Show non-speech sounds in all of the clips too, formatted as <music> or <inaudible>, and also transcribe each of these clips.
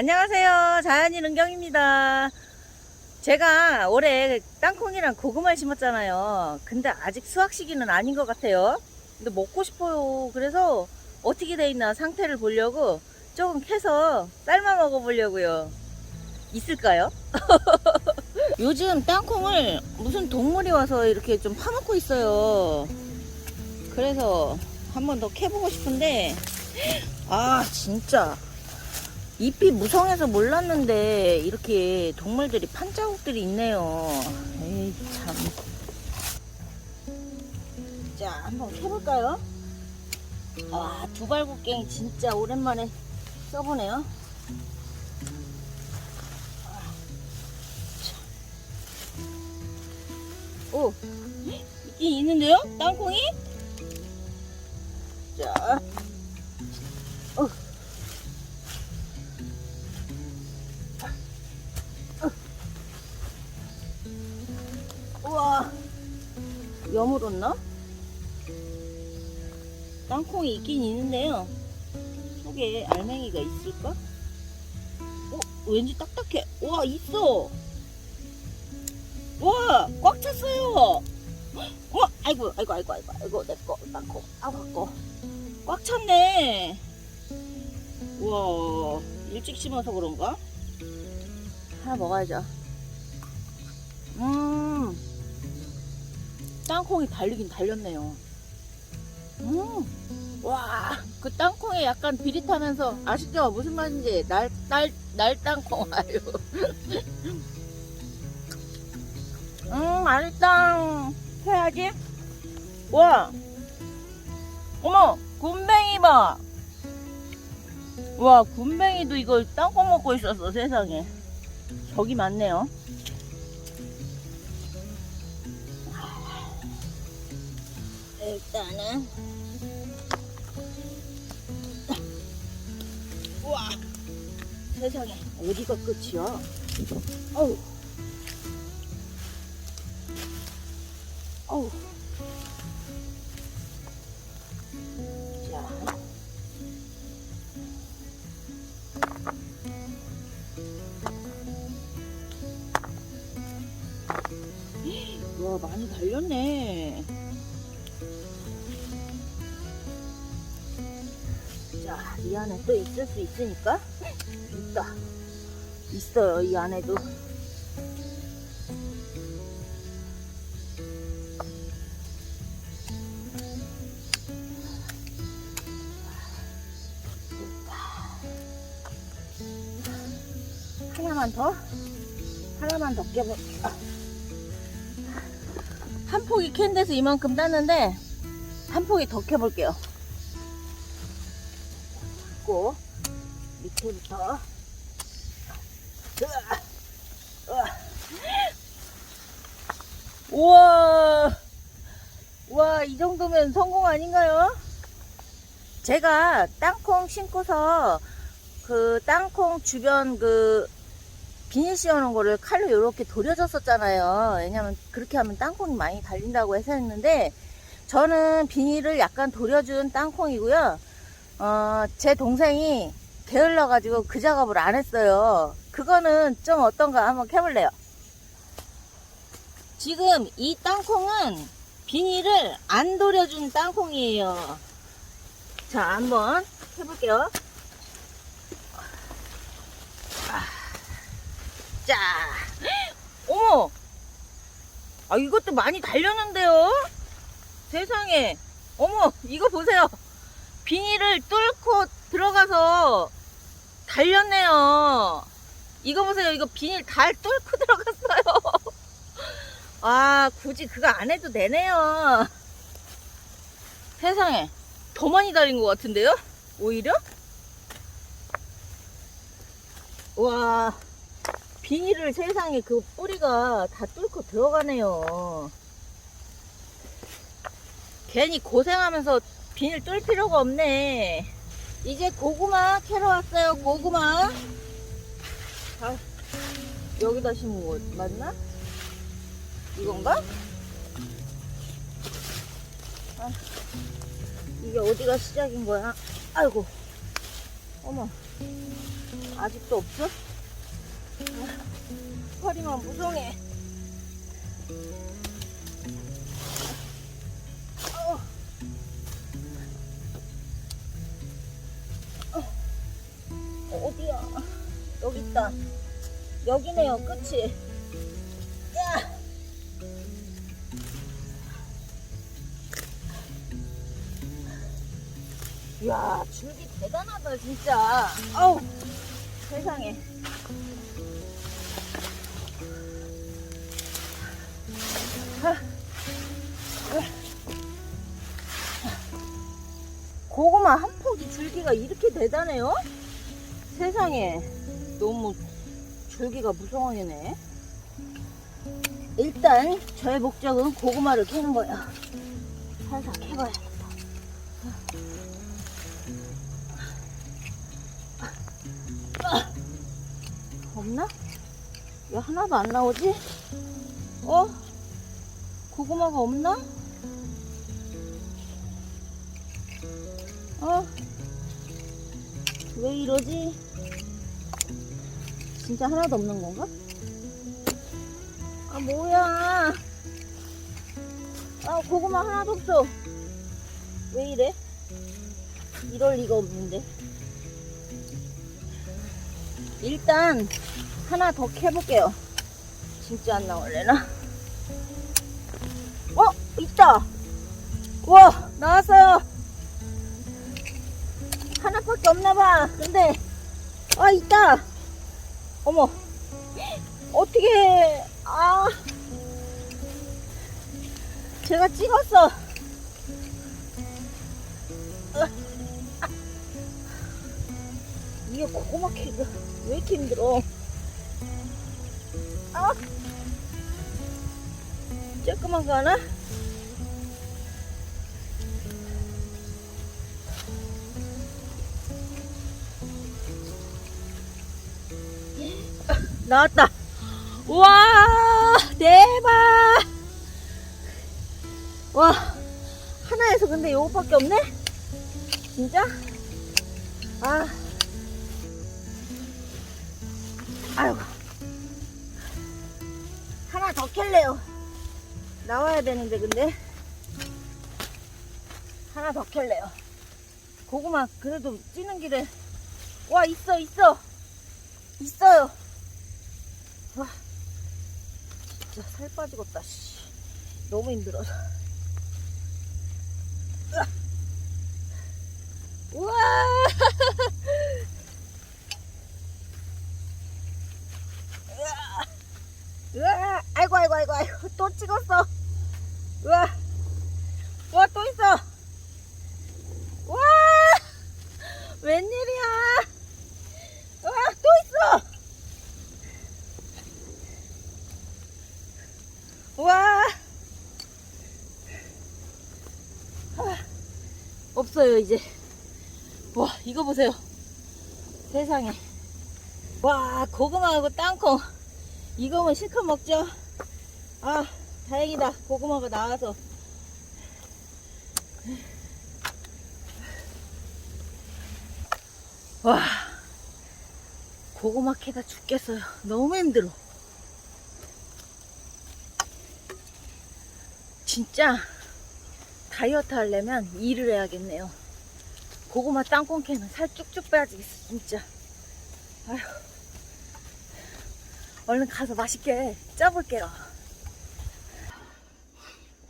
안녕하세요. 자연인 은경입니다. 제가 올해 땅콩이랑 고구마를 심었잖아요. 근데 아직 수확 시기는 아닌 것 같아요. 근데 먹고 싶어요. 그래서 어떻게 돼 있나 상태를 보려고 조금 캐서 삶아 먹어보려고요. 있을까요? <laughs> 요즘 땅콩을 무슨 동물이 와서 이렇게 좀 파먹고 있어요. 그래서 한 번 더 캐보고 싶은데, 아, 진짜. 잎이 무성해서 몰랐는데, 이렇게 동물들이 판자국들이 있네요. 에이, 참. 자, 한번 캐볼까요? 아, 두발국갱이 진짜 오랜만에 써보네요. 오, 있긴 있는데요? 땅콩이? 자, 물었나? 땅콩이 있긴 있는데요. 속에 알맹이가 있을까? 어, 왠지 딱딱해. 와, 있어. 와, 꽉 찼어요. 어, 아이고, 아이고, 아이고, 아이고, 아이고, 내 거, 땅콩, 아우, 거. 꽉 찼네. 우와, 일찍 심어서 그런가? 하나 먹어야죠. 음, 땅콩이 달리긴 달렸네요. 음, 와, 그 땅콩이 약간 비릿하면서 아시죠? 무슨 맛인지 날, 날, 날 땅콩 아유. <laughs> 음, 맛있다. 해야지. 와, 어머, 굼벵이 봐. 와, 굼벵이도 이걸 땅콩 먹고 있었어, 세상에. 저기 많네요. 일단은. 우와. 세상에 어디가 끝이야? 어우. 어우 이 안에 또 있을 수 있으니까. 있다. 있어요, 이 안에도. 하나만 더? 하나만 더 깨볼. 한 폭이 캔 데서 이만큼 땄는데, 한 폭이 더 캐볼게요. 고 밑에부터. 우와 우와 이 정도면 성공 아닌가요? 제가 땅콩 심고서 그 땅콩 주변 그 비닐 씌워놓은 거를 칼로 이렇게 돌려줬었잖아요 왜냐면 그렇게 하면 땅콩이 많이 달린다고 해서 했는데 저는 비닐을 약간 돌려준 땅콩이고요 어, 제 동생이 게을러가지고 그 작업을 안 했어요. 그거는 좀 어떤가 한번 해볼래요. 지금 이 땅콩은 비닐을 안 돌려준 땅콩이에요. 자, 한번 해볼게요. 아, 자, 어머! 아, 이것도 많이 달렸는데요? 세상에. 어머, 이거 보세요. 비닐을 뚫고 들어가서 달렸네요. 이거 보세요. 이거 비닐 달 뚫고 <laughs> 들어갔어요. 아, 굳이 그거 안 해도 되네요. 세상에. 더 많이 달린 것 같은데요? 오히려? 와, 비닐을 세상에 그 뿌리가 다 뚫고 들어가네요. 괜히 고생하면서 비닐 뚫을 필요가 없네. 이제 고구마 캐러 왔어요. 고구마. 자, 여기다 심은 거 맞나? 이건가? 아, 이게 어디가 시작인 거야? 아이고. 어머. 아직도 없어? 아, 허리만 무성해. 여기 있다. 여기네요, 끝이. 야! 이야, 줄기 대단하다, 진짜. 아우, 세상에. 고구마 한 폭이 줄기가 이렇게 대단해요? 세상에. 너무 줄기가 무성하네. 일단 저의 목적은 고구마를 캐는 거야. 살살 캐봐야겠다. 아, 없나? 왜 하나도 안 나오지? 어? 고구마가 없나? 어? 왜 이러지? 진짜 하나도 없는 건가? 아 뭐야? 아 고구마 하나도 없어. 왜 이래? 이럴 리가 없는데. 일단 하나 더 캐볼게요. 진짜 안 나올래나? 어? 있다! 와! 나왔어요! 하나밖에 없나봐! 근데! 아 있다 어머. 어떻게 아. 제가 찍었어. 으, 아. 이게 고구마 캐기가 왜 이렇게 힘들어? 아. 조그만 거 하나 나왔다. 우와 대박. 와 하나에서 근데 요거밖에 없네? 진짜? 아. 아이고. 하나 더 캘래요. 나와야 되는데 근데. 하나 더 캘래요. 고구마 그래도 찌는 길에. 와 있어 있어. 있어요 와 진짜 살 빠지겠다 씨. 너무 힘들어서 으아. 우와 <laughs> 으아. 으아. 아이고 아이고 아이고 아이고 또 찍었어 우와 우와 또 있어 와 웬일이야 와 또 있어 와 아, 없어요 이제. 와 이거 보세요. 세상에. 와 고구마하고 땅콩. 이거면 실컷 먹죠? 아 다행이다. 고구마가 나와서. 와 고구마 캐다 죽겠어요. 너무 힘들어. 진짜 다이어트 하려면 일을 해야겠네요. 고구마 땅콩 캐는 살 쭉쭉 빼야지겠어, 진짜. 아휴. 얼른 가서 맛있게 쪄볼게요.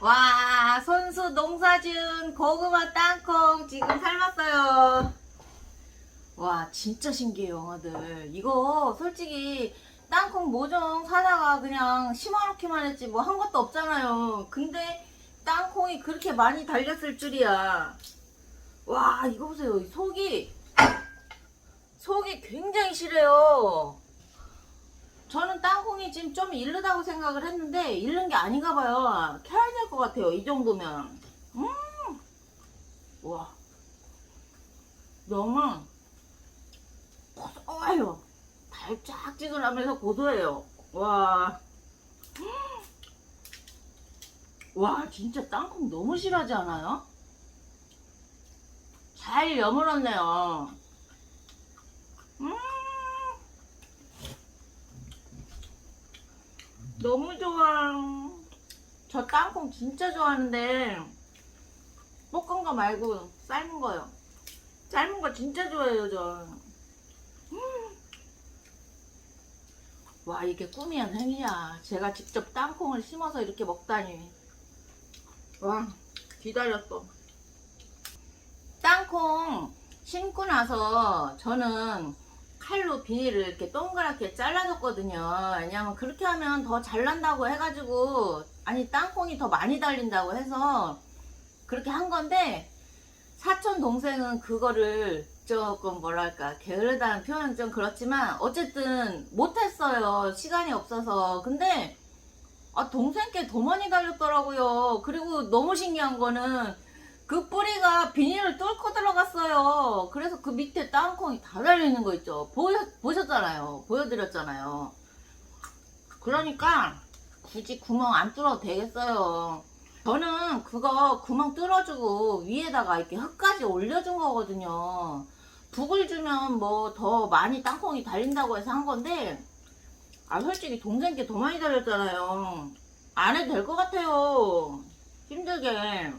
와, 손수 농사지은 고구마 땅콩 지금 삶았어요. 와, 진짜 신기해요, 영화들. 이거 솔직히 땅콩 모종 사다가 그냥 심어놓기만 했지 뭐 한 것도 없잖아요. 근데 땅콩이 그렇게 많이 달렸을 줄이야. 와 이거 보세요. 속이 속이 굉장히 실해요. 저는 땅콩이 지금 좀 이르다고 생각을 했는데 이른 게 아닌가 봐요. 캐야 될 것 같아요. 이 정도면. 음. 와. 너무 고소해요. 달짝지근하면서 고소해요. 와. 와 진짜 땅콩 너무 싫어하지 않아요? 잘 여물었네요. 음 너무 좋아. 저 땅콩 진짜 좋아하는데 볶은 거 말고 삶은 거요. 삶은 거 진짜 좋아해요 저. 음 와 이게 꿈이야 행이야 제가 직접 땅콩을 심어서 이렇게 먹다니. 와 기다렸어. 땅콩 심고 나서 저는 칼로 비닐을 이렇게 동그랗게 잘라줬거든요. 왜냐면 그렇게 하면 더 잘 난다고 해가지고 아니 땅콩이 더 많이 달린다고 해서 그렇게 한 건데 사촌 동생은 그거를 조금 뭐랄까 게으르다는 표현은 좀 그렇지만 어쨌든 못했어요. 시간이 없어서. 근데 아 동생께 더 많이 달렸더라고요. 그리고 너무 신기한 거는 그 뿌리가 비닐을 뚫고 들어갔어요. 그래서 그 밑에 땅콩이 다 달려있는 거 있죠. 보셨, 보셨잖아요. 보여드렸잖아요. 그러니까 굳이 구멍 안 뚫어도 되겠어요. 저는 그거 구멍 뚫어주고 위에다가 이렇게 흙까지 올려준 거거든요. 북을 주면 뭐 더 많이 땅콩이 달린다고 해서 한 건데, 아, 솔직히 동생께 더 많이 달렸잖아요. 안 해도 될 것 같아요. 힘들게.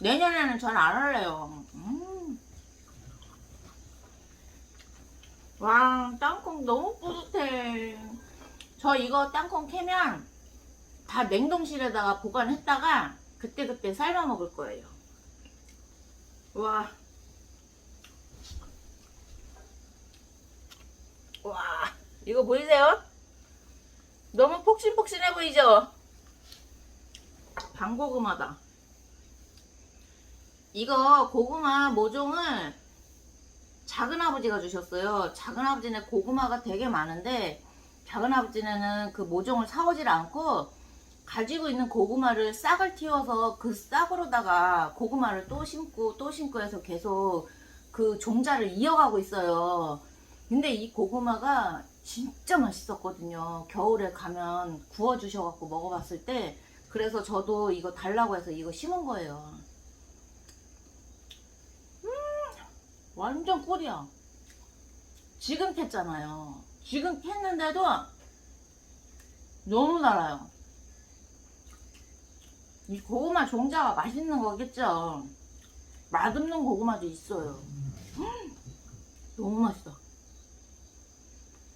내년에는 전 안 할래요. 음. 와, 땅콩 너무 뿌듯해. 저 이거 땅콩 캐면 다 냉동실에다가 보관했다가 그때그때 삶아 먹을 거예요. 와. 와, 이거 보이세요? 너무 폭신폭신해 보이죠? 방고구마다. 이거 고구마 모종을 작은 아버지가 주셨어요. 작은 아버지네 고구마가 되게 많은데 작은 아버지는 그 모종을 사오질 않고 가지고 있는 고구마를 싹을 틔워서 그 싹으로다가 고구마를 또 심고 또 심고 해서 계속 그 종자를 이어가고 있어요. 근데 이 고구마가 진짜 맛있었거든요. 겨울에 가면 구워주셔갖고 먹어봤을 때 그래서 저도 이거 달라고 해서 이거 심은 거예요. 완전 꿀이야. 지금 캤잖아요. 지금 캤는데도 너무 달아요. 이 고구마 종자가 맛있는 거겠죠. 맛없는 고구마도 있어요. 음, 너무 맛있어.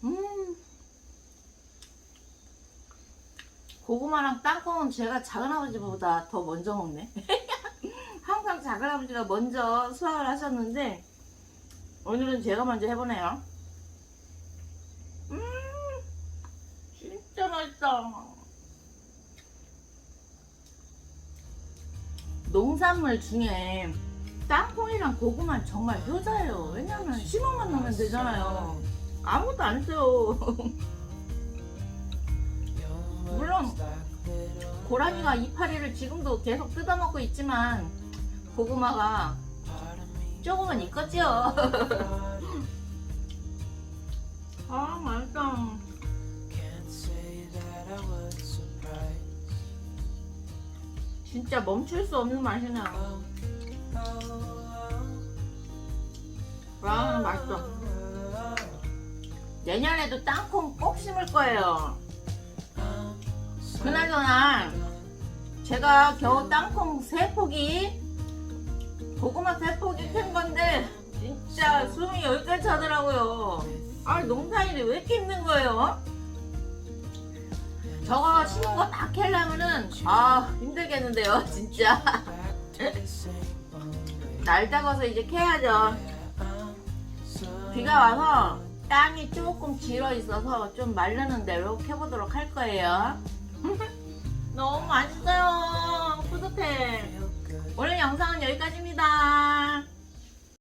음. 고구마랑 땅콩은 제가 작은아버지보다 더 먼저 먹네. <laughs> 항상 작은아버지가 먼저 수확을 하셨는데 오늘은 제가 먼저 해보네요. 음, 진짜 맛있다. 농산물 중에 땅콩이랑 고구마 정말 효자예요. 왜냐면 심어만 놓으면 되잖아요. 아무것도 안 써요. <laughs> 물론 고라니가 이파리를 지금도 계속 뜯어먹고 있지만 고구마가 조금은 있겠지요. <laughs> 아 맛있다. 진짜 멈출 수 없는 맛이네. 와 맛있어. 내년에도 땅콩 꼭 심을 거예요. 그나저나 제가 겨우 땅콩 세 포기 고구마 세 포기 캔 건데 진짜 숨이 여기까지 차더라고요. 아 농사일이 왜 이렇게 힘든 거예요? 저거 심은 거다 캐려면은 아 힘들겠는데요 <laughs> 진짜 날 잡아서 이제 캐야죠 비가 와서 땅이 조금 길어 있어서 좀 말르는데 이렇게 해보도록 할 거예요. <laughs> 너무 맛있어요. 뿌듯해. 오늘 영상은 여기까지입니다.